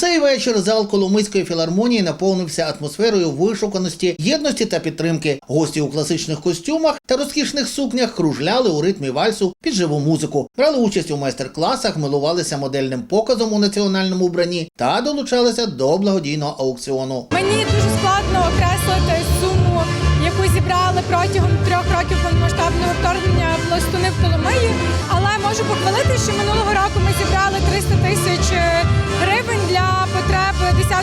вечір зал Коломийської філармонії наповнився атмосферою вишуканості, єдності та підтримки. Гості у класичних костюмах та розкішних сукнях кружляли у ритмі вальсу під живу музику, брали участь у майстер-класах, милувалися модельним показом у національному вбранні та долучалися до благодійного аукціону. Мені дуже складно окреслити суму, яку зібрали протягом трьох років повномасштабного вторгнення пластуни в Коломиї. Але можу похвалити, що минулого року ми зібрали 300 тисяч потреб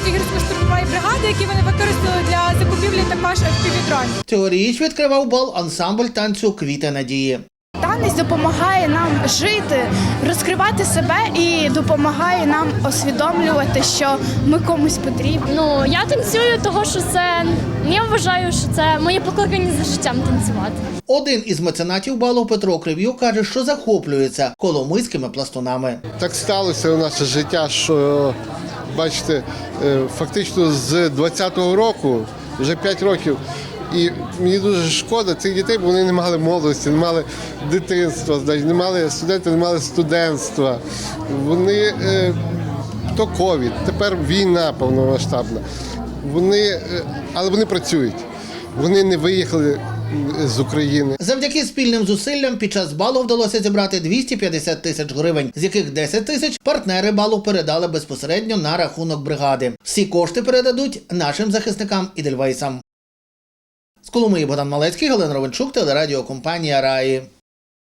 10-ї гірсько-штурмової бригади, які вони використали для закупівлі також FPV-дронів. Цьогоріч відкривав бал ансамбль танцю Квіти надії. Танець допомагає нам жити, розкривати себе і допомагає нам усвідомлювати, що ми комусь потрібні. Ну я танцюю, того що це я вважаю, що це моє покликання за життям танцювати. Один із меценатів балу Петро Крив'юк каже, що захоплюється коломийськими пластунами. Так сталося у наше життя, що бачите, е, фактично з 20-го року, вже 5 років. І мені дуже шкода цих дітей, бо вони не мали молодості, не мали дитинства, не мали студенти, не мали студентства. Вони е, то ковід, тепер війна повномасштабна. Вони, е, але вони працюють. Вони не виїхали з України. Завдяки спільним зусиллям під час балу вдалося зібрати 250 тисяч гривень, з яких 10 тисяч партнери балу передали безпосередньо на рахунок бригади. Всі кошти передадуть нашим захисникам і дельвейсам. З Коломиї Богдан Малецький, Галина Ровенчук, телерадіокомпанія Раї.